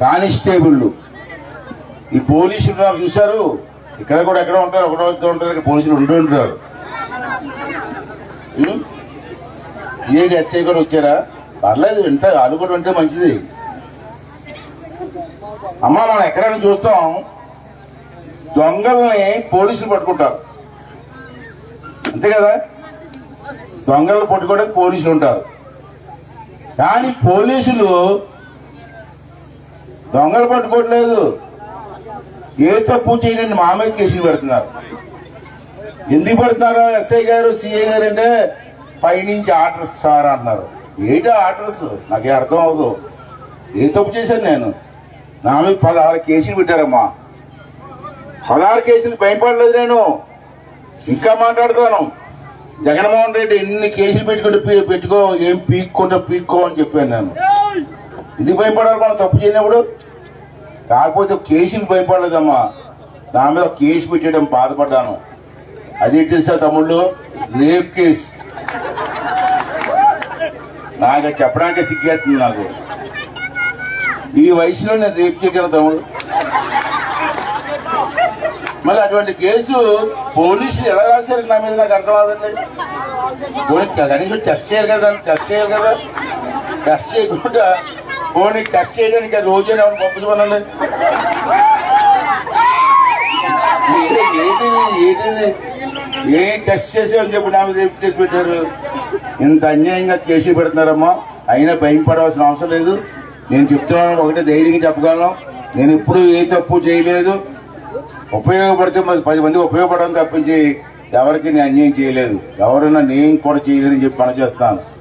కానిస్టేబుళ్ళు ఈ పోలీసులు చూశారు? ఇక్కడ కూడా ఎక్కడ ఉంటారు ఒకటో ఉంటారు పోలీసులు ఉంటూ ఉంటారు. ఉం? ఏడు ఎస్ఐ కూడా వచ్చారా? పర్లేదు వింటారు వాళ్ళు కూడా వింటే మంచిది. అమ్మా మనం ఎక్కడైనా చూస్తాం దొంగల్ని పోలీసులు పట్టుకుంటారు. అంతే కదా? దొంగలను పట్టుకోవడానికి పోలీసులు ఉంటారు. కానీ పోలీసులు దొంగలు పట్టుకోవట్లేదు. ఏ తప్పు చేయని మా మీద కేసులు పెడుతున్నారు. ఎందుకు పెడుతున్నారు ఎస్ఐ గారు సిఐ గారు అంటే పైనుంచి ఆర్డర్స్ సార్ అంటున్నారు. ఏంటి ఆర్డర్స్? నాకే అర్థం అవదు ఏ తప్పు చేశాను నేను? నా మీద పదహారు కేసులు పెట్టారమ్మా. పదహారు కేసులు భయపడలేదు నేను. ఇంకా మాట్లాడతాను. జగన్మోహన్ రెడ్డి ఎన్ని కేసులు పెట్టుకుంటే పెట్టుకో ఏం పీక్కుంటే పీక్కో అని చెప్పాను నేను. ఎందుకు భయపడాలి మనం తప్పు చేయనప్పుడు? కాకపోతే కేసులు భయపడలేదమ్మా. నా మీద కేసు పెట్టడం బాధపడ్డాను. అది తెలుసా తమ్ముళ్ళు? Rape case. నాకు చెప్పడానికి చెప్పడానికే సిగ్గేస్తుంది నాకు. ఈ వయసులో నేను రేప్ చేయగలను తమ్ముడు. మళ్ళీ అటువంటి కేసు పోలీసులు ఎలా రాశారు నా మీద నాకు అర్థం కాదండి పోనీ కనీసం టెస్ట్ చేయాలి కదా? టెస్ట్ చేయాలి కదా? టెస్ట్ చేయకుండా పోనీ టెస్ట్ చేయడానికి రోజు పంపించమనండి ఏ- ఏంటిది ఏంటిది? ఏ టెస్ట్ చేసామని చెప్పి నా మీద ఏం చేసి పెట్టారు? ఇంత అన్యాయంగా కేసు పెడుతున్నారమ్మా. అయినా భయం పడవలసిన అవసరం లేదు. నేను చెప్తున్నాను ఒకటే ధైర్యంగా చెప్పగలను. నేను ఇప్పుడు ఏ తప్పు చేయలేదు. ఉపయోగపడితే మరి పది మంది ఉపయోగపడడం తప్పించి ఎవరికి నేను అన్యాయం చేయలేదు. ఎవరైనా నేను కూడా చేయలేదని చెప్పి పని చేస్తాను.